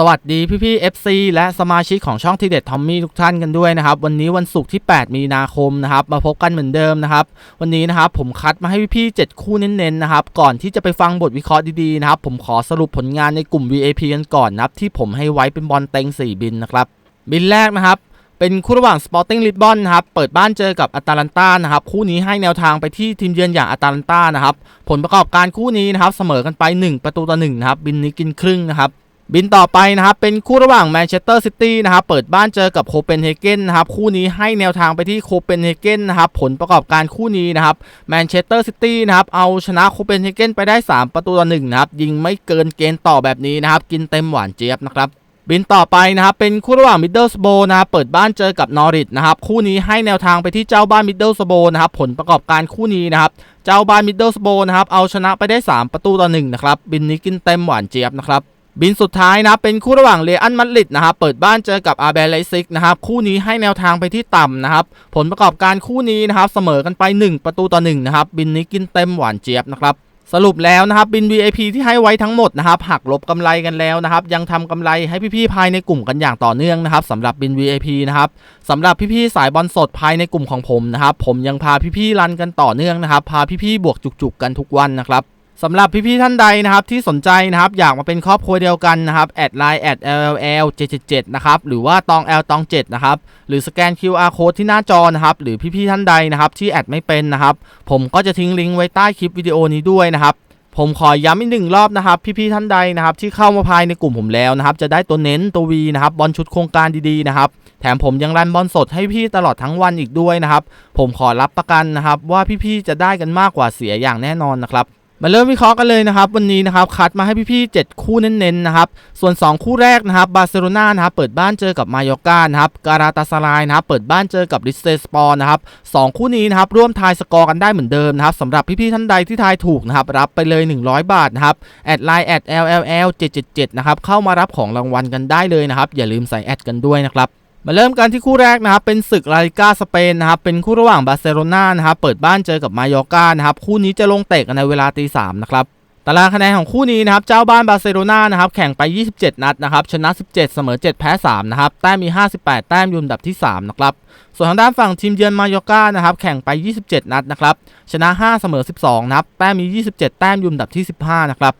สวัสดีพี่พี่ FC และสมาชิกของช่องทีเด็ดทอมมี่ทุกท่านกันด้วยนะครับวันนี้วันศุกร์ที่ 8 มีนาคมนะครับมาพบกันเหมือนเดิมนะครับวันนี้นะครับผมคัดมาให้พี่พี่7คู่เน้นๆนะครับก่อนที่จะไปฟังบทวิเคราะห์ดีๆนะครับผมขอสรุปผลงานในกลุ่ม VAP กันก่อนนะครับที่ผมให้ไว้เป็นบอลเต็ง 4 บินนะครับบินแรกนะครับเป็นคู่ระหว่าง Sporting Lisbon นะครับ เปิดบ้านเจอกับอ t ต l ลันตานะครับ คู่นี้ให้แนวทางไปที่ทีมเยือนอย่างอ t ต l ลันตานะครับ ผลประกอบการคู่นี้นะครับ เสมอกันไป 1 ประตูต่อ1นะครับ บินนี้กินครึ่งนะครับ บินต่อไปนะครับเป็นคู่ระหว่างแมนเชสเตอร์ซิตี้นะครับเปิดบ้านเจอกับโคเปนเฮเกนนะครับคู่นี้ให้แนวทางไปที่โคเปนเฮเกนนะครับผลประกอบการคู่นี้นะครับแมนเชสเตอร์ซิตี้นะครับเอาชนะโคเปนเฮเกนไปได้ 3 ประตูต่อ1นะครับยิงไม่เกินเกณฑ์ต่อแบบนี้นะครับกินเต็มหวานเจี๊ยบนะครับบินต่อไปนะครับเป็นคู่ระหว่างมิดเดิลสโบนะครับเปิดบ้านเจอกับนอริทนะครับคู่นี้ให้แนวทางไปที่เจ้าบ้านมิดเดิลสโบนะครับผลประกอบการคู่นี้นะครับเจ้าบ้านมิดเดิลสโบนะครับเอาชนะไปได้ 3 ประตูต่อ1นะครับบินนี้กินเต็มหวานเจี๊ยบนะครับ บินสุดท้ายนะเป็นคู่ระหว่างเรอัลมาดริดนะครับเปิดบ้านเจอกับอาเบลไลซิกนะครับคู่นี้ให้แนวทางไปที่ต่ำนะครับผลประกอบการคู่นี้นะครับเสมอกันไป 1 ประตูต่อ1นะครับบินนี้กินเต็มหวานเจี๊ยบนะครับสรุปแล้วนะครับบิน VIP ที่ให้ไว้ทั้งหมดนะครับหักลบกำไรกันแล้วนะครับยังทำกำไรให้พี่ๆภายในกลุ่มกันอย่างต่อเนื่องนะครับสำหรับบิน VIP นะครับสำหรับพี่ๆสายบอลสดภายในกลุ่มของผมนะครับผมยังพาพี่ๆรันกันต่อเนื่องนะครับพาพี่ๆบวกจุกๆกันทุกวันนะครับ สำหรับพี่ๆท่านใดนะครับที่สนใจนะครับอยากมาเป็นครอบครัวเดียวกันนะครับแอดไลน์แอด LLL 777นะครับหรือว่าตอง L ตอง7นะครับหรือสแกน QR code ที่หน้าจอนะครับหรือพี่ๆท่านใดนะครับที่แอดไม่เป็นนะครับผมก็จะทิ้งลิงก์ไว้ใต้คลิปวิดีโอนี้ด้วยนะครับผมขอย้ำอีกหนึ่งรอบนะครับพี่ๆท่านใดนะครับที่เข้ามาภายในกลุ่มผมแล้วนะครับจะได้ตัวเน้นตัววีนะครับบอลชุดโครงการดีๆนะครับแถมผมยังรันบอลสดให้พี่ตลอดทั้งวันอีกด้วยนะครับผมขอรับประกันนะครับว่าพี่ๆจะได้กันมากกว่าเสียอย่างแน่นอนนะครับ มาเริ่มวิเคราะห์กันเลยนะครับ วันนี้นะครับคัดมาให้พี่ๆ7คู่เน้นๆนะครับส่วน 2 คู่แรกนะครับบาร์เซโลนานะครับเปิดบ้านเจอกับมายอกานะครับการาตาสลายนะครับเปิดบ้านเจอกับริสเตสปอร์นะครับสองคู่นี้นะครับร่วมทายสกอร์กันได้เหมือนเดิมนะครับสำหรับพี่ๆท่านใดที่ทายถูกนะครับรับไปเลย 100 บาทนะครับแอดไลน์แอด LLL 777นะครับเข้ามารับของรางวัลกันได้เลยนะครับอย่าลืมใส่แอดกันด้วยนะครับ มาเริ่มกันที่คู่แรกนะครับเป็นศึกลาลิกาสเปนนะครับเป็นคู่ระหว่างบาร์เซโลนานะครับเปิดบ้านเจอกับมายอร์กานะครับคู่นี้จะลงเตะกันในเวลาตีสามนะครับตารางคะแนนของคู่นี้นะครับเจ้าบ้านบาร์เซโลนานะครับแข่งไป 27 นัดนะครับชนะ 17 เสมอ 7 แพ้3นะครับแต้มมี 58 แต้มอยู่อันดับที่ 3 นะครับ ส่วนทางด้านฝั่งทีมเยือนมายอร์กานะครับแข่งไป 27 นัดนะครับชนะ 5 เสมอ 12 นะครับแต้มมี 27 แต้มอยู่อันดับที่ 15 นะครับ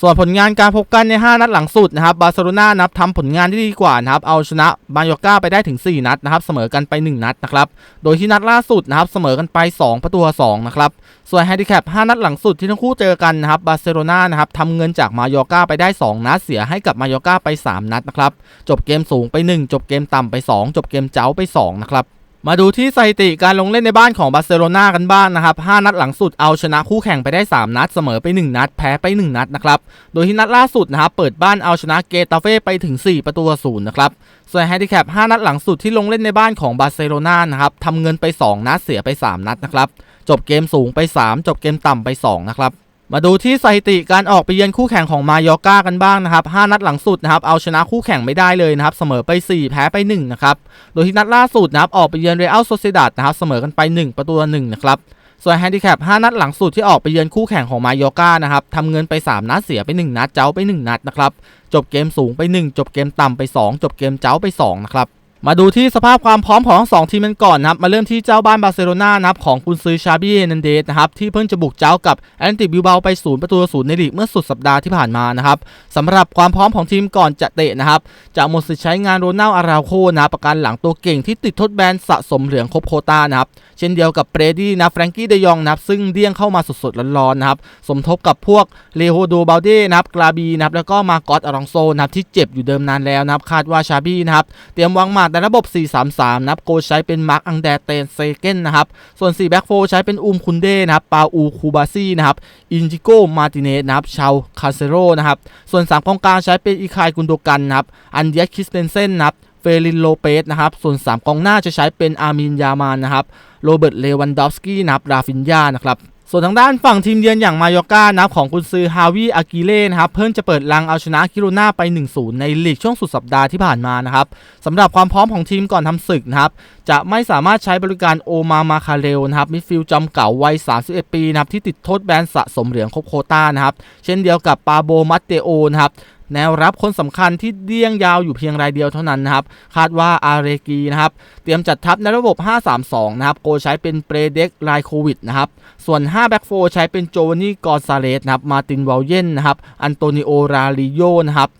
ส่วนผลงานการพบกันใน 5 นัดหลังสุดนะครับบาร์เซโลนานับทำผลงานที่ดีกว่านะครับเอาชนะมาโยอร์กาไปได้ถึง 4 นัดนะครับเสมอกันไป 1 นัดนะครับโดยที่นัดล่าสุดนะครับเสมอกันไป 2 ประตู2นะครับส่วนแฮนดิแคป5นัดหลังสุดที่ทั้งคู่เจอกันนะครับบาร์เซโลนานะครับทำเงินจากมาโยอร์กาไปได้ 2 นัดเสียให้กับมาโยอร์กาไป 3 นัดนะครับจบเกมสูงไป 1 จบเกมต่ำไป 2 จบเกมเจ้าไป2นะครับ มาดูที่สถิติการลงเล่นในบ้านของบาร์เซโลนากันบ้างนะครับ 5 นัดหลังสุดเอาชนะคู่แข่งไปได้ 3 นัด เสมอไป 1 นัด แพ้ไป 1 นัดนะครับ โดยที่นัดล่าสุดนะครับ เปิดบ้านเอาชนะเกตาเฟ่ไปถึง 4 ประตูศูนย์นะครับ ส่วนแฮนดิแคป 5 นัดหลังสุดที่ลงเล่นในบ้านของบาร์เซโลนานะครับทำเงินไป 2 นัด เสียไป 3 นัดนะครับ จบเกมสูงไป 3 จบเกมต่ำไป 2 นะครับ มาดูที่สถิติการออกไปเยือนคู่แข่งของมายอร์กากันบ้างนะครับ 5 นัดหลังสุดนะครับ เอาชนะคู่แข่งไม่ได้เลยนะครับ เสมอไป 4 แพ้ไป 1 นะครับ โดยที่นัดล่าสุดนะครับ ออกไปเยือนเรอัลโซเซดัดนะครับ เสมอกันไป 1 ประตูต่อ1นะครับ ส่วนแฮนดิแคป 5 นัดหลังสุดที่ออกไปเยือนคู่แข่งของมายอร์กานะครับ ทำเงินไป 3 นัดเสียไป 1 นัด เจ้าไป 1 นัดนะครับ จบเกมสูงไป 1 จบเกมต่ำไป 2 จบเกมเจ้าไป 2 นะครับ มาดูที่สภาพความพร้อมของทั้งสองทีมกันก่อนนะครับ มาเริ่มที่เจ้าบ้านบาร์เซโลนานะครับของกุนซือชาบีเอนันเดสนะครับที่เพิ่งจะบุกเจ้ากับแอนติบิวเบาไปศูนย์ประตูศูนย์ในลีกเมื่อสุดสัปดาห์ที่ผ่านมานะครับสำหรับความพร้อมของทีมก่อนจะเตะนะครับจะหมดสิทธิ์ใช้งานโรนัลอาราโคนะรประกันหลังตัวเก่งที่ติดทดแบนสะสมเหลืองครบโคต้านะครับเช่นเดียวกับเบรดี้นะแฟรงกี้เดยองนะครับซึ่งเดี่ยงเข้ามาสดๆร้อนๆนะครับสมทบกับพวกเลโฮโดบาลเด้นะครับกราบีนะครับแล้วก็มาโกอตอารองโซนะครับที่เจ็บอยู่เดิมนานแล้วนะครับคาดว่าชาบี้นะครับเตรียมวางหมากในระบบ 4-3-3 นะครับ โกใช้เป็นมาร์กอังแดเตนเซเกนนะครับ ส่วน4แบ็กโฟใช้เป็นอุมคุนเดนะครับ ปาอูคูบาซี่นะครับ อินจิโกมาติเนสนะครับ ชาวคาเซโรนะครับ ส่วน3กองกลางใช้เป็นอีคายกุนโดกันนะครับ อันเดียคิสเตนเซนนะครับเฟลินโลเปสนะครับ ส่วน 3กองหน้าจะใช้เป็นอาร์มินยามานนะครับ โรเบิร์ต เลวันดอฟสกี้นะครับ ราฟินยานะครับ ส่วนทางด้านฝั่งทีมเยือนอย่างมายอกานะครับของคุณซือฮาวิอากิเล่นะครับเพิ่งจะเปิดลังเอาชนะคิโรนาไป 1-0 ในลีกช่วงสุดสัปดาห์ที่ผ่านมานะครับสำหรับความพร้อมของทีมก่อนทำศึกนะครับจะไม่สามารถใช้บริการโอมามาคาเรลนะครับมิดฟิลด์จำเก่าวัย 31 ปีนะครับที่ติดโทษแบนสะสมเหลืองครบโคต้านะครับเช่นเดียวกับปาโบมัตเตโอนะครับ แนวรับคนสำคัญที่เดี้ยงยาวอยู่เพียงรายเดียวเท่านั้นนะครับ คาดว่าอาเรกีนะครับ เตรียมจัดทัพในระบบ 5-3-2 นะครับ โกใช้เป็นเปรเด็กไลโควิดนะครับ ส่วน 5 แบ็กโฟใช้เป็นโจวานี่กอนซาเลสนะครับ มาตินวอลเยนนะครับ อันโตนิโอราลิโยนะครับ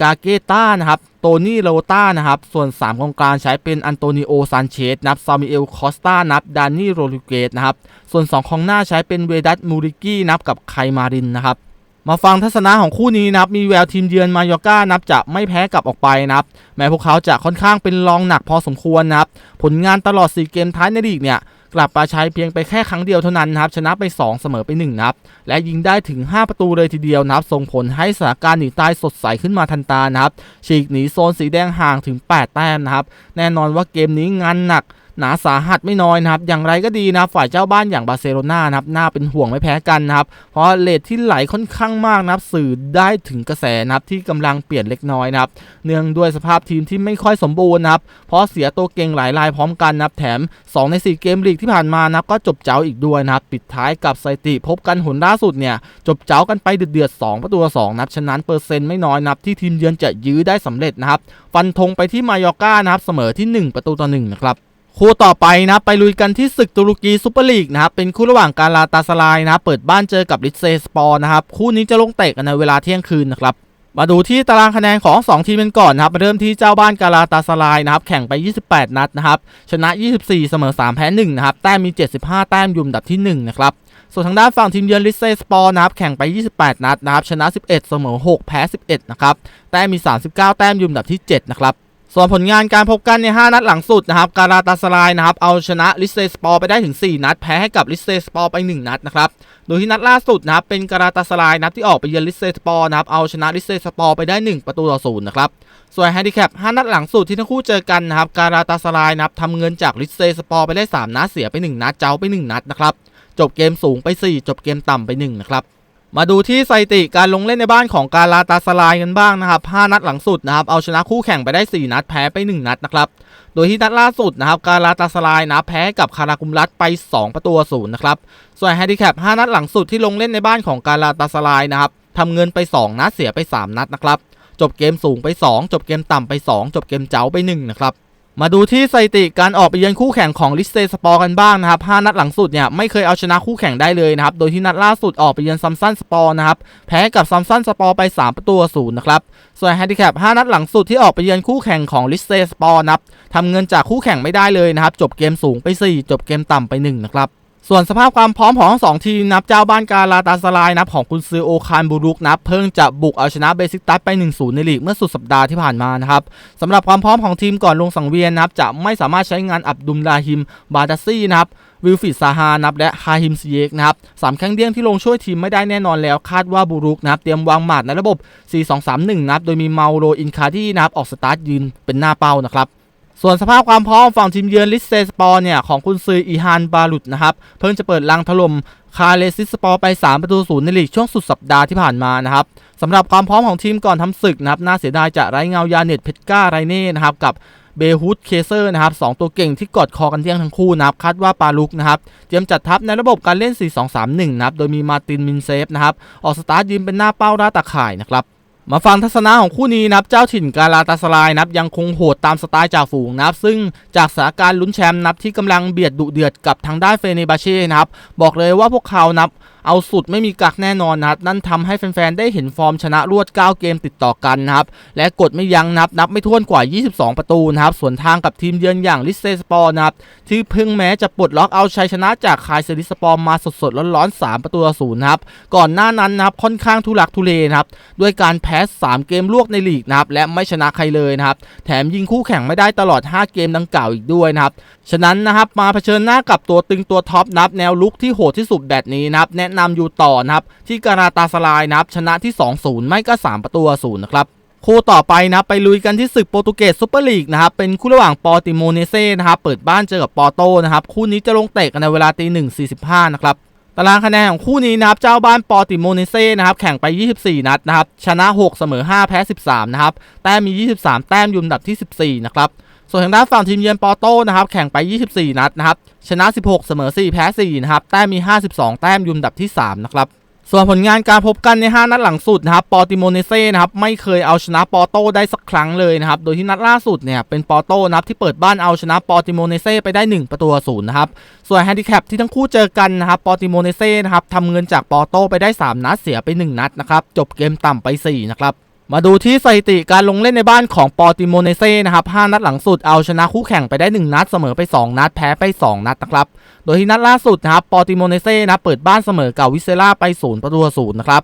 กาเกต้านะครับ โตนี่โรต้านะครับ ส่วน 3 กองกลางใช้เป็นอันโตนิโอซานเชสนับซามิเอลคอสตานับดานี่โรลิเกตนะครับ ส่วน 2 ของหน้าใช้เป็นเวดัตมูริกี้นับกับไคมารินนะครับ มาฟังทัศนะของคู่นี้นะครับ มีแววทีมเยือนมายอร์ก้านับจะไม่แพ้กลับออกไปนะครับ แม้พวกเขาจะค่อนข้างเป็นรองหนักพอสมควรนะครับ ผลงานตลอด 4 เกมท้ายในลีกเนี่ย กลับมาใช้เพียงไปแค่ครั้งเดียวเท่านั้นนะครับ ชนะไป 2 เสมอไป1นับและยิงได้ถึง 5 ประตูเลยทีเดียวนะครับ ส่งผลให้สถานการณ์หนีตายสดใสขึ้นมาทันตานะครับฉีกหนีโซนสีแดงห่างถึง 8 แต้มนะครับ แน่นอนว่าเกมนี้งานหนัก หนาสาหัสไม่น้อยนะครับ อย่างไรก็ดีนะฝ่ายเจ้าบ้านอย่างบาร์เซโลนานะครับน่าเป็นห่วงไม่แพ้กันนะครับ เพราะเลทที่ไหลค่อนข้างมากนะครับสื่อได้ถึงกระแสนะครับที่กำลังเปลี่ยนเล็กน้อยนะครับ เนื่องด้วยสภาพทีมที่ไม่ค่อยสมบูรณ์นะครับ เพราะเสียตัวเก่งหลายรายพร้อมกันนะครับแถม 2 ใน 4 เกมลีกที่ผ่านมานะครับก็จบเจ้าอีกด้วยนะครับ ปิดท้ายกับสถิติพบกันหนล่าสุดเนี่ยจบเจ้ากันไปเดือดๆ2ประตูต่อ2นับฉะนั้นเปอร์เซ็นต์ไม่น้อยนับที่ทีมเยือนจะยื้อได้สำเร็จนะครับ ฟันธงไปที่มายอก้านะครับเสมอที่ 1 ประตูต่อ1นะครับ คู่ต่อไปนะไปลุยกันที่ศึกตุรกีซูเปอร์ลีกนะครับเป็นคู่ระหว่างการลาตาสลายนะครับเปิดบ้านเจอกับลิเซสปอร์นะครับคู่นี้จะลงเตะกันในเวลาเที่ยงคืนนะครับมาดูที่ตารางคะแนนของ 2 ทีมกันก่อนนะครับมาเริ่มที่เจ้าบ้านกาลาตาสลายนะครับแข่งไป 28 นัดนะครับชนะ 24 เสมอ 3 แพ้ 1 นะครับ แต้มมี 75 แต้มยุ่อันดับที่ 1 นะครับส่วนทางด้านฝั่งทีมเยือนลิเซสปอร์นะครับแข่งไป 28 นัดนะครับชนะ 11 เสมอ 6 แพ้ 11 นะครับแต้มมี 39 แต้มยุ่อันดับที่ 7 นะครับ ส่วนผลงานการพบกันใน 5 นัดหลังสุดนะครับการาตาสลายนะครับเอาชนะลิเซสปอร์ไปได้ถึง 4 นัด แพ้ให้กับลิเซสปอร์ไป 1 นัดนะครับโดยที่นัดล่าสุดนะครับเป็นการาตาสลายนัดที่ออกไปเยือนลิเซสปอร์นะครับเอาชนะลิเซสปอร์ไปได้ 1 ประตูต่อศูนย์นะครับส่วนแฮนดิแคป 5 นัดหลังสุดที่ทั้งคู่เจอกันนะครับการาตาสลายนะครับทำเงินจากลิเซสปอร์ไปได้ 3 นัดเสียไป 1 นัดเจ้าไป 1 นัดนะครับจบเกมสูงไป 4 จบเกมต่ำไป1นะครับ มาดูที่สถิติการลงเล่นในบ้านของกาลาตาสลายกันบ้างนะครับ 5 นัดหลังสุดนะครับ เอาชนะคู่แข่งไปได้ 4 นัดแพ้ไป 1 นัดนะครับ โดยที่นัดล่าสุดนะครับ กาลาตาสลายนะแพ้กับคารากุมรัตไป 2 ประตูศูนย์นะครับ ส่วนแฮนดิแคป 5 นัดหลังสุดที่ลงเล่นในบ้านของกาลาตาสลายนะครับทำเงินไป 2 นัดเสียไป 3 นัดนะครับ จบเกมสูงไป 2 จบเกมต่ำไป 2 จบเกมเจ้าไป 1 นะครับ มาดูที่สถิติการออกไปเยือนคู่แข่งของลิสเตสปอร์กันบ้างนะครับ5นัดหลังสุดเนี่ยไม่เคยเอาชนะคู่แข่งได้เลยนะครับ โดยที่นัดล่าสุดออกไปเยือนซัมซันสปอร์นะครับ แพ้กับซัมซันสปอร์ไป 3 ประตูศูนย์นะครับ ส่วนแฮนดิแคป5นัดหลังสุดที่ออกไปเยือนคู่แข่งของลิสเตสปอร์นะครับทำเงินจากคู่แข่งไม่ได้เลยนะครับ จบเกมสูงไป 4 จบเกมต่ำไป 1 นะครับ ส่วนสภาพความพร้อมของทั้งสองทีมนับเจ้าบ้านกาลาตาสลายนับของคุณซือโอคานบูรุกนับเพิ่งจะบุกเอาชนะเบซิกตัสไป 1-0 ในลีกเมื่อสุดสัปดาห์ที่ผ่านมานะครับสำหรับความพร้อมของทีมก่อนลงสังเวียนนับจะไม่สามารถใช้งานอับดุลลาฮิม บาดาซี่นะครับวิลฟิดซาฮานับและฮาฮิมซีเยกนะครับสามแข้งเดี้ยงที่ลงช่วยทีมไม่ได้แน่นอนแล้ว คาดว่าบูรุกนะครับเตรียมวางหมัดในระบบ 4-2-3-1นะครับโดยมีเมาโรอินคาที่นับออกสตาร์ทยืนเป็นหน้าเป้านะครับ ส่วนสภาพความพร้อมฝั่งทีมเยือนลิสเซสปอร์เนี่ย ของคุณซืออีฮานบาลุดนะครับ เพิ่งจะเปิดลังถล่มคาเลซิสปอร์ไป 3 ประตูศูนย์ในลีกช่วงสุดสัปดาห์ที่ผ่านมานะครับสำหรับความพร้อมของทีมก่อนทำศึกนะครับน่าเสียดายจะไร้เงายาเน็ตเพชรก้าไรเน่นะครับกับเบฮูดเคเซอร์นะครับสองตัวเก่งที่กอดคอกันเที่ยงทั้งคู่นะครับคาดว่าปาลุกนะครับเตรียมจัดทัพในระบบการเล่น 4-2-3-1 นะครับโดยมีมาตินมินเซฟนะครับออกสตาร์ทยืนเป็นหน้าเป้าหน้าตาข่ายนะครับ มาฟังทัศนะของคู่นี้นะครับ เจ้าถิ่นกาลาตาสลายนะครับยังคงโหดตามสไตล์จ่าฝูงนะครับ ซึ่งจากสถานการณ์ลุ้นแชมป์นับที่กำลังเบียดดุเดือดกับทางด้านเฟเนบาเช่นะครับ บอกเลยว่าพวกเขานับ เอาสุดไม่มีกักแน่นอนนะครับนั่นทำให้แฟนๆ ได้เห็นฟอร์มชนะรวด 9 เกมติดต่อกันนะครับ และกดไม่ยั้งนับนับไม่ถ้วนกว่า 22 ประตูนะครับ ส่วนทางกับทีมเยือนอย่างลิสเซสปอร์นะครับ ที่เพิ่งแม้จะปลดล็อกเอาชัยชนะจากคายเซริสปอร์มาสดๆ ร้อนๆ 3 ประตูต่อศูนย์นะครับ ก่อนหน้านั้นนะครับค่อนข้างทุลักทุเลนะครับ ด้วยการแพ้ 3 เกมลวกในลีกนะครับและไม่ชนะใครเลยนะครับ แถมยิงคู่แข่งไม่ได้ตลอด 5 เกมดังกล่าวอีกด้วยนะครับ ฉะนั้นนะครับมาเผชิญหน้ากับตัวตึงตัวท็อปนับแนวลุกที่โหดที่สุดแบบนี้นะครับแนะนำอยู่ต่อนะครับที่การาตาสลายนะครับชนะที่ 2-0 ไม่ก็ 3 ประตูศูนย์นะครับคู่ต่อไปนะไปลุยกันที่ศึกโปรตุเกสซูเปอร์ลีกนะครับเป็นคู่ระหว่างปอติโมเนเซ่นะครับเปิดบ้านเจอกับปอโตนะครับคู่นี้จะลงเตะกันในเวลาตีหนึ่งสี่สิบห้านะครับตารางคะแนนของคู่นี้นะครับเจ้าบ้านปอติโมเนเซ่นะครับแข่งไป 24 นัดนะครับชนะ 6 เสมอ 5 แพ้ 13 นะครับแต้มมี 23 แต้มอยุ่อันดับที่ 14 นะครับ ส่วนทางด้านฝั่งทีมเยือนปอโต้นะครับแข่งไป 24 นัดนะครับชนะ 16 เสมอ 4 แพ้ 4 นะครับ แต้มมี 52 แต้มยุ่อันดับที่ 3 นะครับ ส่วนผลงานการพบกันใน 5 นัดหลังสุดนะครับ ปอติโมเนเซ่นะครับไม่เคยเอาชนะปอโต้ได้สักครั้งเลยนะครับ โดยที่นัดล่าสุดเนี่ยเป็นปอโต้นะครับที่เปิดบ้านเอาชนะปอติโมเนเซ่ไปได้ 1 ประตูศูนย์นะครับ ส่วนแฮนดิแคปที่ทั้งคู่เจอกันนะครับ ปอติโมเนเซ่นะครับทำเงินจากปอโต้ไปได้ 3 นัดเสียไป 1 นัดนะครับ จบเกมต่ำไป 4 นะครับ มาดูที่สถิติการลงเล่นในบ้านของปอติโมเนเซ่นะครับ 5 นัดหลังสุดเอาชนะคู่แข่งไปได้ 1 นัด เสมอไป 2 นัด แพ้ไป 2 นัดนะครับ โดยที่นัดล่าสุดนะครับ ปอติโมเนเซ่นะเปิดบ้านเสมอกับวิเซล่าไป 0 ประตูศูนย์นะครับ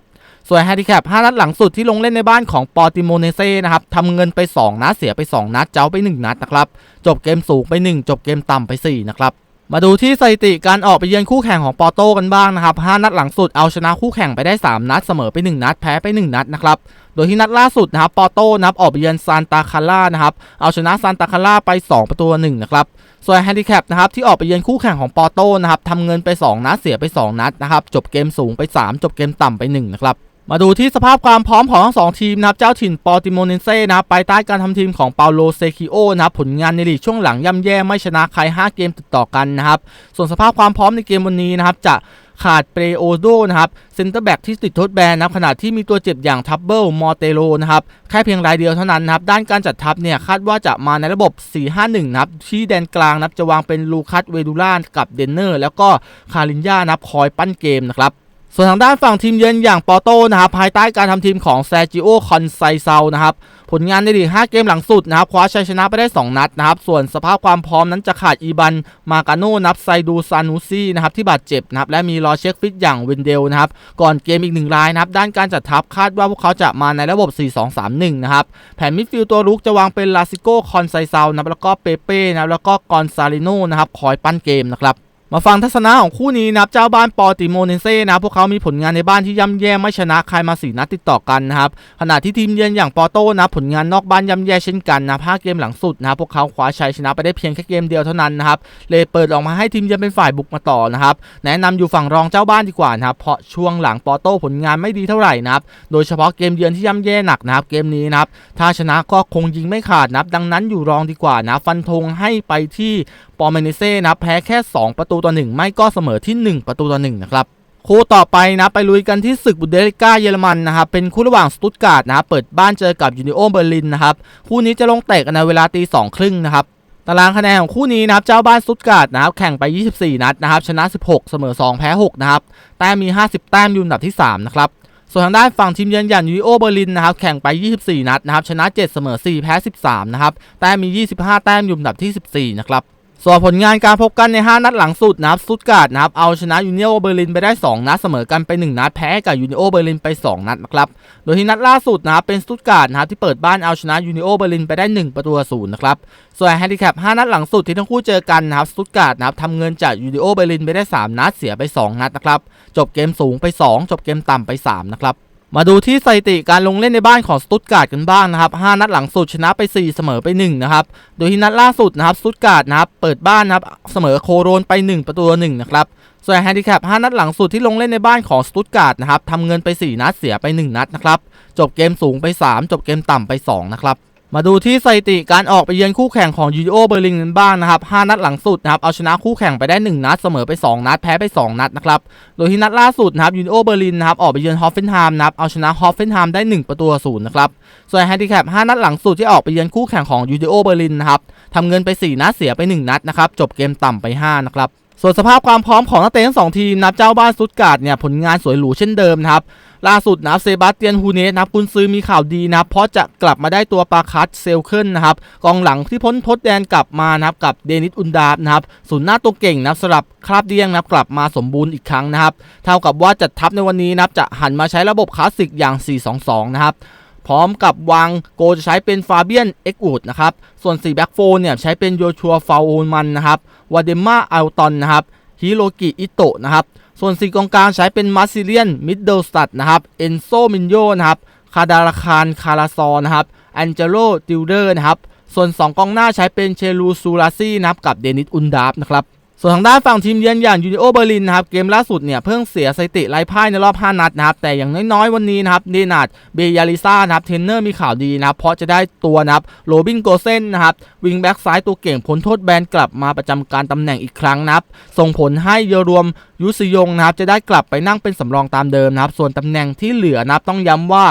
ส่วนแฮนดิแคป 5 นัดหลังสุดที่ลงเล่นในบ้านของปอติโมเนเซ่นะครับทำเงินไป 2 นัด เสียไป 2 นัด เจ้าไป 1 นัดนะครับ จบเกมสูงไป 1 จบเกมต่ำไป 4 นะครับ มาดูที่สถิติการออกไปเยือนคู่แข่งของปอโต้กันบ้างนะครับ 5 นัดหลังสุดเอาชนะคู่แข่งไปได้ 3 นัด เสมอไป 1 นัด แพ้ไป 1 นัดนะครับ โดยที่นัดล่าสุดนะครับปอโต้นับออกไปเยือนซานตาคาร่านะครับ เอาชนะซานตาคาร่าไป 2 ประตูหนึ่งนะครับ ส่วนแฮนดิแคปนะครับที่ออกไปเยือนคู่แข่งของปอโต้นะครับทำเงินไป 2 นัดเสียไป 2 นัดนะครับ จบเกมสูงไป 3 จบเกมต่ำไป 1 นะครับ มาดูที่สภาพความพร้อมของทั้งสองทีมนะครับ เจ้าถิ่นปอติโมเนเซ่นะไปใต้การทำทีมของเปาโลเซคิโอนะครับ ผลงานในลีกช่วงหลังย่ำแย่ไม่ชนะใคร 5 เกมติดต่อกันนะครับ ส่วนสภาพความพร้อมในเกมวันนี้นะครับ จะขาดเปรโอโดนะครับเซนเตอร์แบ็กที่ติดทษแบนนะครับขณะที่มีตัวเจ็บอย่างทับเบิลมอเตโลนะครับแค่เพียงรายเดียวเท่านั้นนะครับด้านการจัดทัพเนี่ยคาดว่าจะมาในระบบ 4-5-1นะครับที่แดนกลางนับจะวางเป็นลูคัสเวดูล่ากับเดนเนอร์ แล้วก็คารินยานับคอยปั้นเกมนะครับ ส่วนทางด้านฝั่งทีมเยือนอย่างปอโต้นะครับภายใต้การทำทีมของแซจิโอคอนไซเซานะครับผลงานในลีก5เกมหลังสุดนะครับคว้าชัยชนะไปได้ 2 นัดนะครับส่วนสภาพความพร้อมนั้นจะขาดอีบัน มากาโนนับไซดูซานูซี่นะครับที่บาดเจ็บนะครับและมีรอเช็คฟิตอย่างเวนเดลนะครับก่อนเกมอีกหนึ่งรายนะครับด้านการจัดทัพคาดว่าพวกเขาจะมาในระบบ 4-2-3-1 นะครับแผนมิดฟิลด์ตัวรุกจะวางเป็นลาซิโกคอนไซเซานะครับแล้วก็เปเป้นะครับแล้วก็กอนซาลิโนนะครับคอยปั้นเกมนะครับ มาฟังทัศนะของคู่นี้นะครับเจ้าบ้านปอติโมเนเซ่นะพวกเขามีผลงานในบ้านที่ย่ำแย่ไม่ชนะใครมาสี่นัดติดต่อกันนะครับขณะที่ทีมเยือนอย่างปอโต้นะผลงานนอกบ้านย่ำแย่เช่นกันนะห้าเกมหลังสุดนะพวกเขาคว้าชัยชนะไปได้เพียงแค่เกมเดียวเท่านั้นนะครับเลยเปิดออกมาให้ทีมเยือนเป็นฝ่ายบุกมาต่อนะครับแนะนำอยู่ฝั่งรองเจ้าบ้านดีกว่านะครับเพราะช่วงหลังปอโต้ผลงานไม่ดีเท่าไหร่นะครับโดยเฉพาะเกมเยือนที่ย่ำแย่หนักนะครับเกมนี้นะครับถ้าชนะก็คงยิงไม่ขาดนะครับดังนั้นอยู่รองดีกว่านะฟันธงให้ไปที่ ปอร์เมเนเซ่นะแพ้แค่ 2 ประตูต่อ 1 ไม่ก็เสมอที่ 1 ประตูต่อ 1 นะครับคู่ต่อไปนะไปลุยกันที่ศึกบุนเดสลิก้าเยอรมันนะครับเป็นคู่ระหว่างสตุตการ์ดนะครับเปิดบ้านเจอกับยูนิโอเบอร์ลินนะครับคู่นี้จะลงเตะกันในเวลาตีสองครึ่งนะครับตารางคะแนนของคู่นี้นะครับเจ้าบ้านสตุตการ์ดนะครับแข่งไป 24 นัดนะครับชนะ 16 เสมอ 2 แพ้ 6 นะครับแต้มมี 50 แต้มอยู่อันดับที่ 3 นะครับส่วนทางด้านฝั่งทีมเยือนอย่างยูนิโอเบอร์ลินนะครับแข่งไป 24 นัดนะครับชนะ 7 เสมอ 4 แพ้ 13 นะครับแต้มมี 25 แต้มอยู่อันดับที่ 14 นะครับ ส่วนผลงานการพบกันใน 5 นัดหลังสุดนะครับสตุตการ์ดนะครับเอาชนะยูเนิโอเบอร์ลินไปได้ 2 นัดเสมอกันไป 1 นัดแพ้กับยูเนิโอเบอร์ลินไป 2 นัดนะครับโดยที่นัดล่าสุดนะครับเป็นสตุตการ์ดนะครับที่เปิดบ้านเอาชนะยูเนิโอเบอร์ลินไปได้ 1 ประตูศูนย์นะครับส่วนแฮนดิแคป5นัดหลังสุดที่ทั้งคู่เจอกันนะครับสตุตการ์ดนะครับทำเงินจากยูเนิโอเบอร์ลินไปได้ 3 นัดเสียไป 2 นัดนะครับจบเกมสูงไป 2 จบเกมต่ำไป3นะครับ มาดูที่สถิติการลงเล่นในบ้านของสตุตการ์ดกันบ้างนะครับ 5 นัดหลังสุดชนะไป 4 เสมอไป 1 นะครับ โดยที่นัดล่าสุดนะครับสตุตการ์ดนะครับเปิดบ้านนะครับเสมอโคโรนไป 1 ประตู1นะครับ ส่วนแฮนดิแคป 5 นัดหลังสุดที่ลงเล่นในบ้านของสตุตการ์ดนะครับทำเงินไป 4 นัดเสียไป 1 นัดนะครับ จบเกมสูงไป 3 จบเกมต่ำไป 2 นะครับ มาดูที่สถิติการออกไปเยือนคู่แข่งของยูโอเบอร์ลินกันบ้างนะครับ 5 นัดหลังสุดนะครับ เอาชนะคู่แข่งไปได้ 1 นัด เสมอไป 2 นัด แพ้ไป 2 นัดนะครับ โดยที่นัดล่าสุดนะครับยูโอเบอร์ลินนะครับ ออกไปเยือนฮอฟเฟนไฮม์นะครับ เอาชนะฮอฟเฟนไฮม์ได้ 1 ประตูศูนย์นะครับ ส่วนแฮนดิแคป 5 นัดหลังสุดที่ออกไปเยือนคู่แข่งของยูโอเบอร์ลินนะครับทำเงินไป 4 นัด เสียไป 1 นัดนะครับ จบเกมต่ำไป 5 นะครับส่วนสภาพความพร้อมของนักเตะทั้งสองทีมนับเจ้าบ้านสตุตการ์ดเนี่ยผลงานสวยหรูเช่นเดิมนะครับ ล่าสุดนับเซบาสเตียนฮูเนสนะครับกุนซือมีข่าวดีนับเพราะจะกลับมาได้ตัวปาคัสเซลเคิลนะครับกองหลังที่พ้นทดแดนกลับมานะครับกับเดนิสอุนดาบนะครับศูนย์หน้าตัวเก่งนับสำหรับคราบเดียงนับกลับมาสมบูรณ์อีกครั้งนะครับเท่ากับว่าจัดทัพในวันนี้นับจะหันมาใช้ระบบคลาสสิกอย่าง 4-2-2 นะครับพร้อมกับวางโกจะใช้เป็นฟาเบียนเอ็กวูดนะครับ ส่วน4แบ็กโฟนเนี่ยใช้เป็นโยชัวฟาโอนมันนะครับ วาเดมมาอัลตอนนะครับ ฮิโรกิอิโตะนะครับ ส่วนสี่กองกลางใช้เป็นมาซิเลียนมิดเดิลสตัดนะครับเอนโซมินโยนะครับคาดาราคารคาราซอนะครับแอนเจโลติวเดอร์นะครับส่วน 2 กองหน้าใช้เป็นเชลูซูราซี่นะครับกับเดนิสอุนดาบนะครับ ส่วนทางด้านฝั่งทีมเยือนอย่างยูนิโอเบอร์ลินนะครับเกมล่าสุดเนี่ยเพิ่งเสียสถิติไร้พ่ายในรอบ 5 นัดนะครับแต่อย่างน้อยๆ วันนี้นะครับเดนาดเบยาลิซ่านะครับเทนเนอร์มีข่าวดีนะครับเพราะจะได้ตัวนะครับโรบินโกเซนนะครับวิงแบ็กซ้ายตัวเก่งพ้นโทษแบนกลับมาประจำการตำแหน่งอีกครั้งนะครับส่งผลให้เยอรวมยุสยงนะครับจะได้กลับไปนั่งเป็นสำรองตามเดิมนะครับส่วนตำแหน่งที่เหลือนะครับต้องย้ำว่า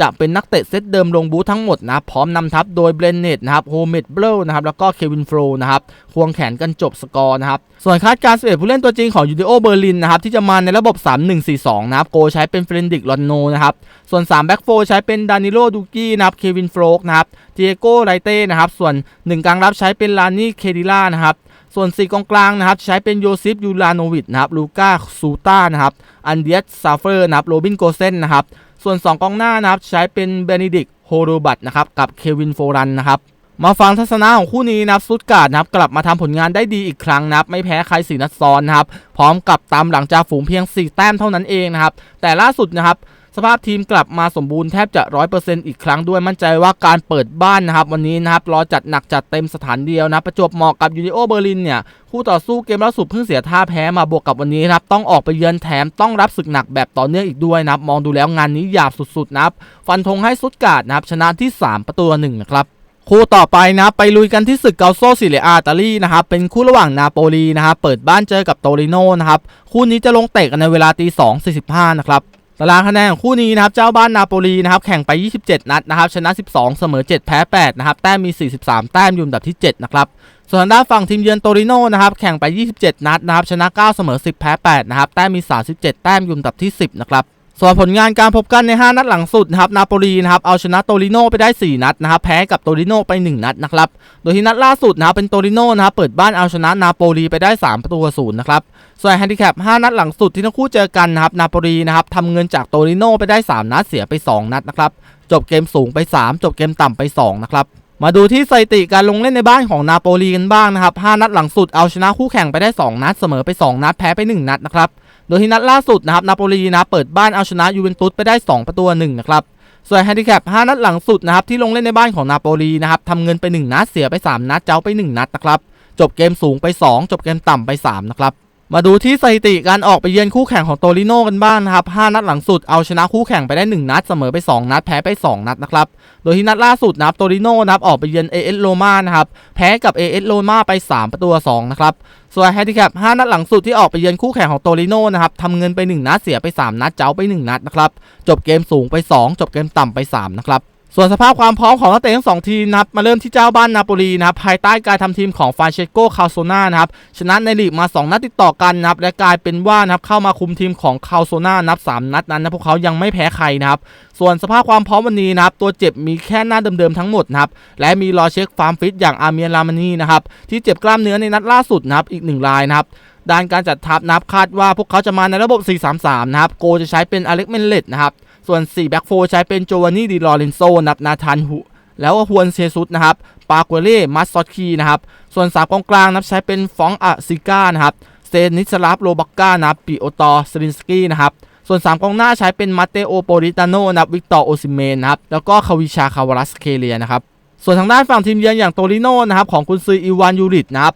จะเป็นนักเตะเซตเดิมลงบูธทั้งหมดนะพร้อมนำทัพโดยเบรนเนตนะครับโฮเมดเบลนะครับแล้วก็เควินฟลูนะครับควงแขนกันจบสกอร์นะครับ ส่วนคาดการณ์11ผู้เล่นตัวจริงของยูดิโอเบอร์ลินนะครับที่จะมาในระบบ 3-1-4-2 นะครับโกใช้เป็นเฟรนดิกลอนโนนะครับส่วน3แบ็กโฟใช้เป็นดานิโลดูกี้นะครับเควินฟลอกนะครับเดียโกไรเต้นะครับส่วน 1 กลางรับใช้เป็นลานี่เคดิล่านะครับส่วน4กองกลางนะครับใช้เป็นโยซิฟยูลาโนวิดนะครับลูก้าซูต้านะครับอันเดียสซาเฟอร์นะครับโรบินโกเซนนะครับส่วน 2 กองหน้านะครับใช้เป็นเบนิดิกโฮโรบัตนะครับกับเควินโฟรันนะครับ มาฟังทัศนะของคู่นี้นะครับสุดการ์ดนะครับกลับมาทำผลงานได้ดีอีกครั้งนะครับไม่แพ้ใครสีนัดซ้อนนะครับพร้อมกับตามหลังจากฝูงเพียง 4 แต้มเท่านั้นเองนะครับแต่ล่าสุดนะครับสภาพทีมกลับมาสมบูรณ์แทบจะ100%อีกครั้งด้วยมั่นใจว่าการเปิดบ้านนะครับวันนี้นะครับรอจัดหนักจัดเต็มสถานเดียวนะประจวบเหมาะกับยูนิโอเบอร์ลินเนี่ยคู่ต่อสู้เกมล่าสุดเพิ่งเสียท่าแพ้มาบวกกับวันนี้นะครับต้องออกไปเยือนแถมต้องรับศึกหนักแบบต่อเนื่องอีกด้วยนะครับมองดูแล้วงานนี้หยาบสุดๆนะครับฟันธงให้สุดการ์ดนะครับชนะที่ 3 ประตูหนึ่งนะครับ คู่ต่อไปนะไปลุยกันที่ศึกเกาโซซิเลอาอิตาลีนะครับเป็นคู่ระหว่างนาโปลีนะครับเปิดบ้านเจอกับโตริโนนะครับคู่นี้จะลงเตะกันในเวลาตี2 45นะครับตารางคะแนนของคู่นี้นะครับเจ้าบ้านนาโปลีนะครับแข่งไป 27 นัดนะครับชนะ 12 เสมอ 7 แพ้ 8 นะครับแต้มมี 43 แต้มอยู่อันดับที่ 7 นะครับ ส่วนด้านฝั่งทีมเยือนโตริโนนะครับแข่งไป 27 นัดนะครับชนะ 9 เสมอ 10 แพ้ 8 นะครับแต้มมี 37 แต้มอยู่อันดับที่ 10 นะครับ ส่วนผลงานการพบกันใน 5 นัดหลังสุดนะครับนาโปลีนะครับเอาชนะโตริโนไปได้ 4 นัดนะครับแพ้กับโตริโนไป 1 นัดนะครับโดยที่นัดล่าสุดนะครับเป็นโตริโนนะครับเปิดบ้านเอาชนะนาโปลีไปได้ 3 ประตูศูนย์นะครับส่วนแฮนดิแคป 5 นัดหลังสุดที่ทั้งคู่เจอกันนะครับนาโปลีนะครับทำเงินจากโตริโนไปได้ 3 นัดเสียไป 2 นัดนะครับจบเกมสูงไป 3 จบเกมต่ำไป 2 นะครับมาดูที่สถิติการลงเล่นในบ้านของนาโปลีกันบ้างนะครับ 5 นัดหลังสุดเอาชนะคู่แข่งไปได้ 2 นัดเสมอไป 2 นัดแพ้ไป 1 นัดนะครับ โดยที่นัดล่าสุดนะครับนาโปลีนะเปิดบ้านเอาชนะยูเวนตุสไปได้ 2 ประตูหนึ่งนะครับส่วนแฮนดิแคป5นัดหลังสุดนะครับที่ลงเล่นในบ้านของนาโปลีนะครับทำเงินไป 1 นัดเสียไป 3 นัดเจ้าไป 1 นัดนะครับจบเกมสูงไป 2 จบเกมต่ำไป 3 นะครับ มาดูที่สถิติการออกไปเยือนคู่แข่งของโตริโนกันบ้างนะครับ 5 นัดหลังสุดเอาชนะคู่แข่งไปได้ 1 นัด เสมอไป 2 นัด แพ้ไป 2 นัดนะครับ โดยที่นัดล่าสุดนะครับโตริโนนะครับออกไปเยือนเอเอสโรมานะครับ แพ้กับเอเอสโรมาไป 3 ประตู2นะครับ ส่วนแฮนดิแคป5นัดหลังสุดที่ออกไปเยือนคู่แข่งของโตริโนนะครับทำเงินไป 1 นัด เสียไป 3 นัด เจ้าไป 1 นัดนะครับ จบเกมสูงไป 2 จบเกมต่ำไป 3 นะครับ ส่วนสภาพความพร้อมของนักเตะทั้งสองทีมนะครับมาเริ่มที่เจ้าบ้านนาโปลีนะครับภายใต้การทำทีมของฟานเชโกคาโซนานะครับชนะในลีกมา 2 นัดติดต่อกันนะครับและกลายเป็นว่านะครับเข้ามาคุมทีมของคาโซนานับ 3 นัดนั้นนะพวกเขายังไม่แพ้ใครนะครับส่วนสภาพความพร้อมวันนี้นะครับตัวเจ็บมีแค่หน้าเดิมๆทั้งหมดนะครับและมีรอเช็คฟาร์มฟิตอย่างอาเมียนลามานีนะครับที่เจ็บกล้ามเนื้อในนัดล่าสุดนะครับอีกหนึ่งรายนะครับด้านการจัดทัพนับคาดว่าพวกเขาจะมาในระบบ 4-3-3 นะครับโกจะใช้เป็นอเล็กเมนเลตนะครับ ส่วน 4 แบ็กโฟใช้เป็นโจวานนี่ดีลอเรนโซนับนาธานหุแล้วก็ฮวนเซซุสนะครับปากัวเล่มัสซอตคีนะครับส่วน3กองกลางนับใช้เป็นฟองอะซิก้านะครับเซนิสลาฟโรบักก้านะครับปิโอตอสลินสกี้นะครับส่วน 3กองหน้าใช้เป็นมาเตโอโปริตาโนนับวิกตอร์โอซิเมนนะครับแล้วก็คาวิชาคาวารัสเคเลียนะครับส่วนทางด้านฝั่งทีมเยือนอย่างโตริโนนะครับของคุณซืออีวานยูริตนะครับ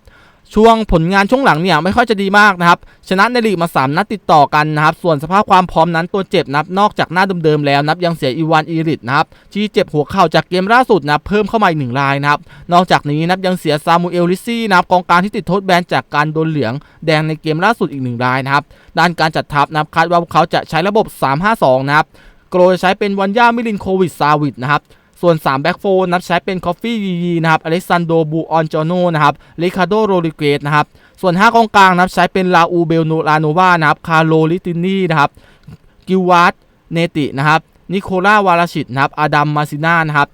ช่วงผลงานช่วงหลังเนี่ยไม่ค่อยจะดีมากนะครับชนะในลีกมา 3 นัดติดต่อกันนะครับส่วนสภาพความพร้อมนั้นตัวเจ็บนับนอกจากหน้าเดิมๆแล้วนับยังเสียอีวานอีริตนะครับที่เจ็บหัวเข่าจากเกมล่าสุดนะเพิ่มเข้ามาอีกหนึ่งรายนะครับนอกจากนี้นับยังเสียซามูเอลลิซี่นะครับกองกลางที่ติดโทษแบนจากการโดนเหลืองแดงในเกมล่าสุดอีกหนึ่งรายนะครับด้านการจัดทัพนะครับคาดว่าเขาจะใช้ระบบ 3-5-2 นะครับโกรจะใช้เป็นวันย่ามิลินโควิดซาวิดนะครับ ส่วน 3 แบ็กโฟนับใช้เป็นคอฟฟี่ยียีนะครับอเล็กซานโดบูออนจอโนนะครับริคาโดโรริเกตนะครับส่วน 5 กองกลางนับใช้เป็นลาอูเบลโนลาโนวานะครับคาร์โลลิตินีนะครับกิวาร์ดเนตินะครับนิโคล่าวาราชิตนะครับอาดัมมาซิน่านะครับ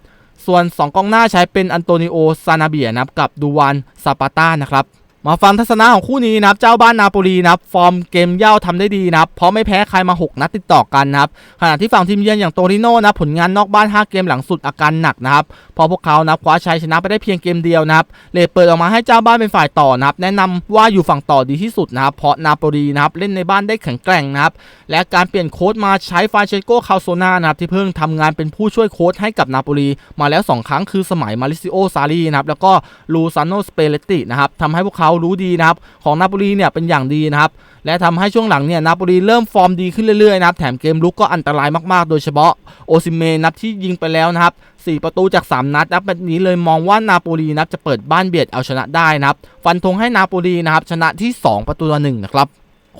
ส่วน 2 กองหน้าใช้เป็นอันโตนิโอซานาเบียนะครับกับดูวานซาปาต้านะครับ มาฟังทัศนะของคู่นี้นะครับเจ้าบ้านนาโปลีนะครับฟอร์มเกมเย่าทำได้ดีนะครับเพราะไม่แพ้ใครมา 6 นัดติดต่อกันนะครับขณะที่ฝั่งทีมเยือนอย่างโตริโน่นะผลงานนอกบ้าน 5 เกมหลังสุดอาการหนักนะครับพอพวกเขานะคว้าชัยชนะไปได้เพียงเกมเดียวนะครับเลดเปิดออกมาให้เจ้าบ้านเป็นฝ่ายต่อนะครับแนะนำว่าอยู่ฝั่งต่อดีที่สุดนะครับเพราะนาโปลีนะครับเล่นในบ้านได้แข็งแกร่งนะครับและการเปลี่ยนโค้ชมาใช้ฟาเชโกคาโซนานะครับที่เพิ่งทำงานเป็นผู้ช่วยโค้ชให้กับนาโปลีมาแล้ว 2 ครั้งคือสมัยมาริซิโอซารีนะครับแล้วก็ลูซานโนสเปเลตินะครับทำให้พวกเขาเขารู้ดีนะครับของนาโปลีเนี่ยเป็นอย่างดีนะครับและทำให้ช่วงหลังเนี่ยนาโปลีเริ่มฟอร์มดีขึ้นเรื่อยๆนะครับแถมเกมลุกก็อันตรายมากๆ โดยเฉพาะโอซิเมนนับที่ยิงไปแล้วนะครับ4ประตูจาก 3 นัดนับแบบนี้เลยมองว่านาโปลีนับจะเปิดบ้านเบียดเอาชนะได้นะครับฟันธงให้นาโปลีนะครับชนะที่ 2 ประตูต่อหนึ่งนะครับ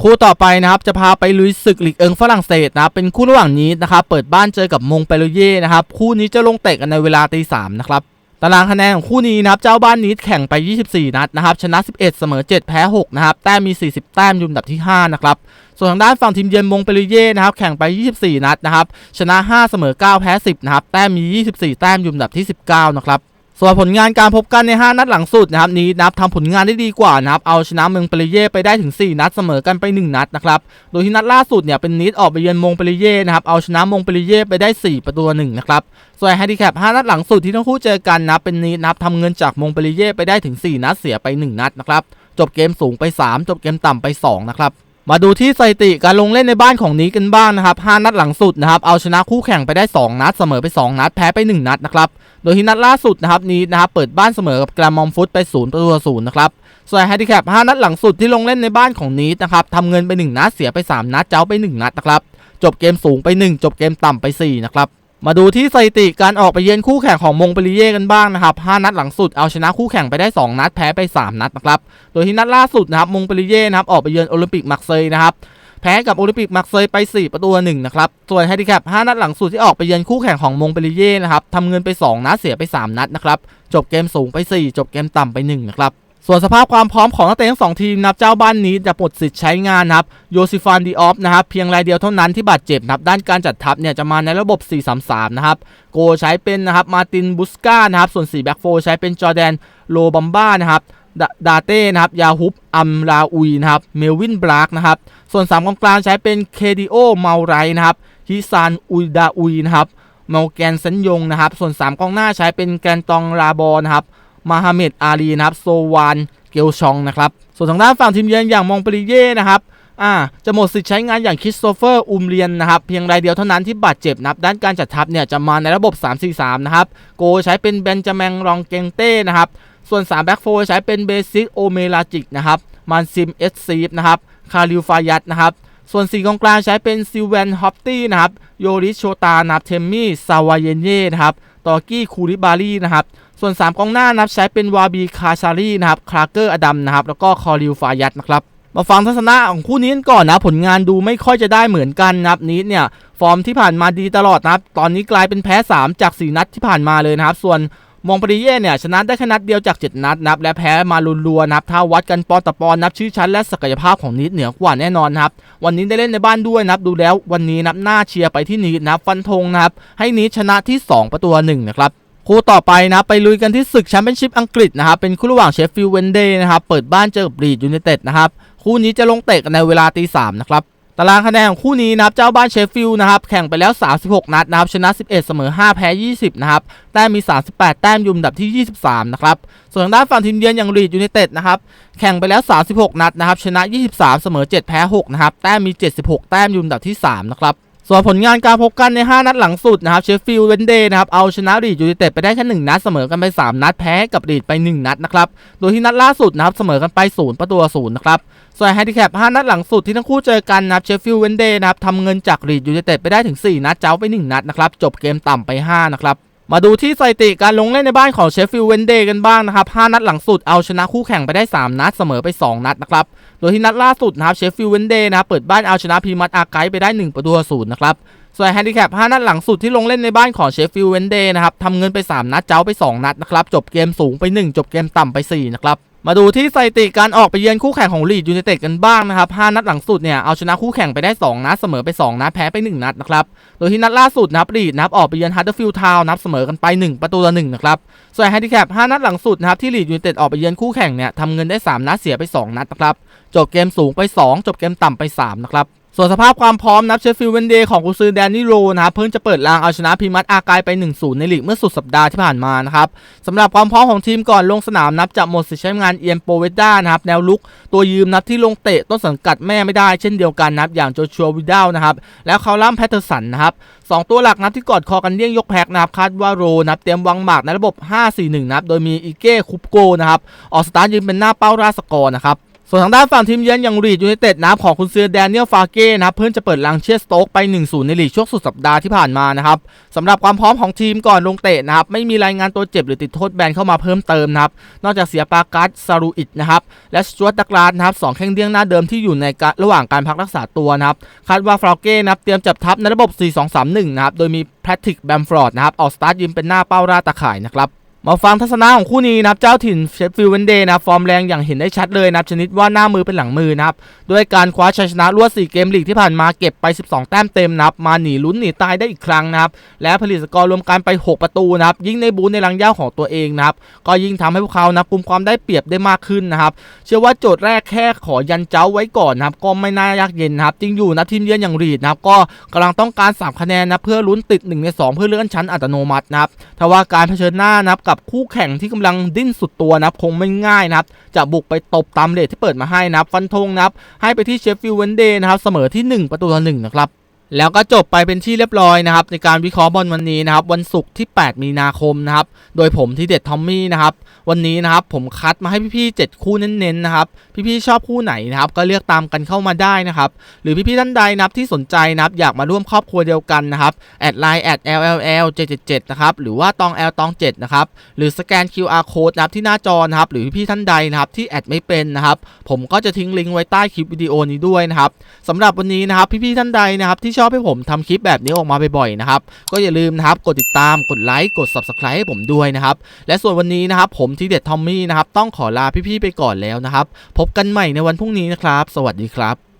คู่ต่อไปนะครับจะพาไปลุยศึกลีกเอิงฝรั่งเศสนะครับเป็นคู่ระหว่างนี้นะครับเปิดบ้านเจอกับมงเปโลเย่นะครับคู่นี้จะลงเตะกันในเวลาตีสามนะครับ ตารางคะแนนของคู่นี้นะครับ เจ้าบ้านนี้แข่งไป 24 นัดนะครับ ชนะ 11 เสมอ 7 แพ้ 6 นะครับ แต้มมี 40 แต้มอยู่อันดับที่ 5 นะครับ ส่วนทางด้านฝั่งทีมเยือนมงเปรีเย่นะครับ แข่งไป 24 นัดนะครับ ชนะ 5 เสมอ 9 แพ้ 10 นะครับ แต้มมี 24 แต้มอยู่อันดับที่ 19 นะครับ ส่วนผลงานการพบกันใน 5 นัดหลังสุดนะครับนี้นับทำผลงานได้ดีกว่านะครับเอาชนะเมืองเปรเย่ไปได้ถึง 4 นัดเสมอกันไป 1 นัดนะครับโดยที่นัดล่าสุดเนี่ยเป็นนิดออกไปเยือนมงเปรเย่นะครับเอาชนะมงเปรเย่ไปได้ 4 ประตูหนึ่งนะครับส่วนแฮนดิแคป 5 นัดหลังสุดที่ทั้งคู่เจอกันนะเป็นนิดนับทำเงินจากมงเปรเย่ไปได้ถึง 4 นัดเสียไป 1 นัดนะครับจบเกมสูงไป 3 จบเกมต่ำไป 2 นะครับ มาดูที่สถิติการลงเล่นในบ้านของนี้กันบ้างนะครับ 5 นัดหลังสุดนะครับ เอาชนะคู่แข่งไปได้ 2 นัด เสมอไป 2 นัด แพ้ไป 1 นัดนะครับ โดยที่นัดล่าสุดนะครับนี้นะครับเปิดบ้านเสมอกับแกรามอมฟุตไป0ประตูต่อศูนย์นะครับ ส่วนแฮนดิแคป 5 นัดหลังสุดที่ลงเล่นในบ้านของนี้นะครับทำเงินไป 1 นัด เสียไป 3 นัด เจ้าไป 1 นัดนะครับ จบเกมสูงไป 1 จบเกมต่ำไป 4 นะครับ มาดูที่สถิติการออกไปเยือนคู่แข่งของมงเปรีเย่กันบ้างนะครับ 5 นัดหลังสุดเอาชนะคู่แข่งไปได้ 2 นัดแพ้ไป 3 นัดนะครับ โดยที่นัดล่าสุดนะครับมงเปรีเย่นะครับออกไปเยือนโอลิมปิกมาร์เซย์นะครับแพ้กับโอลิมปิกมาร์เซย์ไป 4 ประตูหนึ่งนะครับ ส่วนแฮดิแคป5นัดหลังสุดที่ออกไปเยือนคู่แข่งของมงเปรีเย่นะครับทำเงินไป 2 นัดเสียไป 3 นัดนะครับ จบเกมสูงไป 4 จบเกมต่ำไป1นะครับ ส่วนสภาพความพร้อมของนักเตะทั้งสองทีมนับเจ้าบ้านนี้จะหมดสิทธิ์ใช้งานนะครับโยซิฟานดีออฟนะครับเพียงรายเดียวเท่านั้นที่บาดเจ็บนับด้านการจัดทัพเนี่ยจะมาในระบบ 4-3-3 นะครับ โกใช้เป็นนะครับมาตินบุสกานะครับ ส่วน4แบ็กโฟใช้เป็นจอแดนโลบัมบ้านะครับดาดาเต้นะครับยาฮุบอัมราอุยนะครับเมลวินบลักนะครับส่วน3กองกลางใช้เป็นเคดิโอเมาไรนะครับฮิซานอุยดาอุยนะครับเมาแกนเซนยงนะครับส่วน3กองหน้าใช้เป็นแกนตองราบอนะครับ มาฮาเมดอาลีนะครับโซวานเกลชองนะครับส่วนทางด้านฝั่งทีมเยือนอย่างมองปรีเย่นะครับอ่าจะหมดสิทธิ์ใช้งานอย่างคริสโตเฟอร์อุมเรียนนะครับเพียงรายเดียวเท่านั้นที่บาดเจ็บนับด้านการจัดทัพเนี่ยจะมาในระบบ 3-4-3 นะครับ โกใช้เป็นเบนจามินรองเกงเต้นะครับส่วน 3 แบ็กโฟใช้เป็นเบซิกโอเมลาจิกนะครับมันซิมเอสซีฟนะครับคาริลฟายัตนะครับส่วน4กองกลางใช้เป็นซิลเวนฮอปตี้นะครับโยริโชตานับเทมมี่ซาวายเยเน่นะครับตอกี้คูริบารีนะครับ ส่วน 3กองหน้านับใช้เป็นวาบีคาชารีนะครับคลาเกอร์อดัมนะครับแล้วก็คอริลฟายัตนะครับมาฟังทัศนะของคู่นี้ก่อนนะผลงานดูไม่ค่อยจะได้เหมือนกันนะครับนี้เนี่ยฟอร์มที่ผ่านมาดีตลอดนะครับตอนนี้กลายเป็นแพ้ 3 จาก 4 นัดที่ผ่านมาเลยนะครับ ส่วนมองปรีเย่เนี่ยชนะได้แค่นัดเดียวจาก 7 นัดนับและแพ้มาลุลัวนับถ้าวัดกันปอนต่อปอนนับชื่อชั้นและศักยภาพของนิดเหนือกว่าแน่นอนนะครับวันนี้ได้เล่นในบ้านด้วยนับดูแล้ววันนี้นับหน้าเชียร์ไปที่นิดนะครับฟันธงนะครับให้นิดชนะที่ 2 ประตูหนึ่งนะครับ คู่ต่อไปนะไปลุยกันที่ศึกแชมเปี้ยนชิพอังกฤษนะครับเป็นคู่ระหว่างเชฟฟิลด์เวนเดย์นะครับเปิดบ้านเจอกับลีดยูไนเต็ดนะครับคู่นี้จะลงเตะกันในเวลาตีสามนะครับตารางคะแนนของคู่นี้นะครับเจ้าบ้านเชฟฟิลด์นะครับแข่งไปแล้ว 36 นัดนะครับชนะ 11 เสมอ 5 แพ้ 20 นะครับแต้มมี 38 แต้มอยุมดับที่ 23 นะครับ ส่วนทางด้านฝั่งทีมเยือนอย่างลีดยูไนเต็ดนะครับแข่งไปแล้ว 36 นัดนะครับชนะ 23 เสมอ 7 แพ้ 6 นะครับแต้มมี 76 แต้มอยุมดับที่ 3 นะครับ ส่วนผลงานการพบกันใน 5 นัดหลังสุดนะครับเชฟฟิลด์เวนเดย์นะครับเอาชนะรีดยูไนเต็ดไปได้แค่1นัดเสมอกันไป 3 นัดแพ้กับรีดไป 1 นัดนะครับโดยที่นัดล่าสุดนะครับเสมอกันไป 0 ประตูต่อศูนย์นะครับส่วนแฮนดิแคป 5 นัดหลังสุดที่ทั้งคู่เจอกันนะครับเชฟฟิลด์เวนเดย์นะครับทำเงินจากรีดยูไนเต็ดไปได้ถึง 4 นัดเจ้าไป 1 นัดนะครับจบเกมต่ำไป 5 นะครับ มาดูที่สถิติการลงเล่นในบ้านของเชฟฟิลด์เวนเดย์กันบ้างนะครับ 5 นัดหลังสุดเอาชนะคู่แข่งไปได้ 3 นัดเสมอไป 2 นัดนะครับ โดยที่นัดล่าสุดนะครับเชฟฟิลด์เวนเดย์นะครับเปิดบ้านเอาชนะพีมัตอาไกไปได้ 1 ประตูต่อศูนย์นะครับ ส่วนแฮนดิแคป 5 นัดหลังสุดที่ลงเล่นในบ้านของเชฟฟิลด์เวนเดย์นะครับทำเงินไป 3 นัดเจ้าไป 2 นัดนะครับ จบเกมสูงไป 1 จบเกมต่ำไป 4 นะครับ มาดูที่สถิติการออกไปเยือนคู่แข่งของลีดยูไนเต็ดกันบ้างนะครับ 5 นัดหลังสุดเนี่ยเอาชนะคู่แข่งไปได้ 2 นัด เสมอไป 2 นัด แพ้ไป 1 นัดนะครับ โดยที่นัดล่าสุดนับลีดนับออกไปเยือนฮัตเตอร์ฟิลด์ทาวน์นับเสมอกันไป 1 ประตูต่อ1นะครับ ส่วนแฮนดิแคป 5 นัดหลังสุดนะครับที่ลีดยูไนเต็ดออกไปเยือนคู่แข่งเนี่ยทำเงินได้ 3 นัดเสียไป 2 นัดนะครับ จบเกมสูงไป 2 จบเกมต่ำไป 3 นะครับ ส่วนสภาพความพร้อมนับเชฟฟิลด์เวนเดย์ของกุซือแดนนี่โรนะครับเพิ่งจะเปิดรางเอาชนะพีมัตอากายไป 1-0 ในลีกเมื่อสุดสัปดาห์ที่ผ่านมานะครับสำหรับความพร้อมของทีมก่อนลงสนามนับจะหมดสิทธิ์ใช้งานเอียนโปเวด้านะครับแนวลุกตัวยืมนับที่ลงเตะต้นสังกัดแม่ไม่ได้เช่นเดียวกันนะครับอย่างโจชัววิดาลนะครับแล้วคาร์ลัมแพทเทอร์สันนะครับสองตัวหลักนับที่กอดคอกันเลี่ยงยกแพ็กนะครับคาดว่าโรนับเตรียมวางหมากในระบบ 5-4-1 นะครับโดยมีอีเก้คุปโกนะครับออกสตาร์ทยืนเป็นหน้าเป้าราสกอร์นะครับ ส่วนทางด้านฝั่งทีมเยือนอย่างรีดยูไนเต็ดนับของคุณเซือแดเนียลฟาเก้นะครับเพิ่งจะเปิดลังเชียสโต๊กไป 1-0 ในลีกช่วงสุดสัปดาห์ที่ผ่านมานะครับสำหรับความพร้อมของทีมก่อนลงเตะนะครับไม่มีรายงานตัวเจ็บหรือติดโทษแบนเข้ามาเพิ่มเติมนะครับนอกจากเสียปากัสซารูอิตนะครับและสจวตดักลาสนะครับสองแข้งเดี้ยงหน้าเดิมที่อยู่ในระหว่างการพักรักษาตัวนะครับคาดว่าฟาเก้นะครับเตรียมจับทัพในระบบ 4-2-3-1 นะครับโดยมีแพทริกแบมฟอร์ดนะครับออกสตาร์ทยืนเป็นหน้าเป้าราตะข่ายนะครับ มาฟังทัศนะของคู่นี้นะครับเจ้าถิ่นเชฟฟิลด์เวนเดย์นะครับฟอร์มแรงอย่างเห็นได้ชัดเลยนะครับชนิดว่าหน้ามือเป็นหลังมือนะครับด้วยการคว้าชัยชนะรวด 4 เกมลีกที่ผ่านมาเก็บไป 12 แต้มเต็มนะครับมาหนีลุ้นหนีตายได้อีกครั้งนะครับและผลิตสกอร์รวมกันไป 6 ประตูนะครับยิ่งในบูธในรังย่าของตัวเองนะครับก็ยิ่งทำให้พวกเขานะกุมความได้เปรียบได้มากขึ้นนะครับเชื่อว่าโจทย์แรกแค่ขอยันเจ้าไว้ก่อนนะครับก็ไม่น่ายากเย็นนะครับจริงอยู่นะทีมเยือนอย่างรีดนะครับก็กำลังต้องการ 3 คะแนนนะเพื่อลุ้นติด 1 ใน 2 เพื่อเลื่อนชั้นอัตโนมัตินะครับทว่าการเผชิญหน้านะครับกับคู่แข่งที่กำลังดิ้นสุดตัวนะครับคงไม่ง่ายนะครับ จะบุกไปตบตามเลทที่เปิดมาให้นับฟันธงนับให้ไปที่เชฟฟิลด์เวนเดย์นะครับเสมอที่ 1 ประตูต่อหนึ่งนะครับ แล้วก็จบไปเป็นที่เรียบร้อยนะครับในการวิเคราะห์บอลวันนี้นะครับวันศุกร์ที่ 8 มีนาคมนะครับโดยผมที่เด็ดทอมมี่นะครับวันนี้นะครับผมคัดมาให้พี่ๆ7คู่เน้นๆนะครับพี่ๆชอบคู่ไหนนะครับก็เลือกตามกันเข้ามาได้นะครับหรือพี่ๆท่านใดนะครับที่สนใจนะครับอยากมาร่วมครอบครัวเดียวกันนะครับแอดไลน์แอด LLL 777นะครับหรือว่าตอง L ตอง7นะครับหรือสแกน QR code นะครับที่หน้าจอนะครับหรือพี่ๆท่านใดนะครับที่แอดไม่เป็นนะครับผมก็จะทิ้งลิงก์ไว้ใต้คลิปวิดีโอนี้ด้วยนะครับสำหรับวันนี้นะครับพี่ๆท่านใดนะครับที่ชอบให้ผมทำคลิปแบบนี้ออกมาบ่อยๆนะครับก็อย่าลืมนะครับกดติดตามกดไลค์กด Subscribe ให้ผมด้วยนะครับและส่วนวันนี้นะครับผมทีเด็ดทอมมี่นะครับต้องขอลาพี่ๆไปก่อนแล้วนะครับพบกันใหม่ในวันพรุ่งนี้นะครับ สวัสดีครับ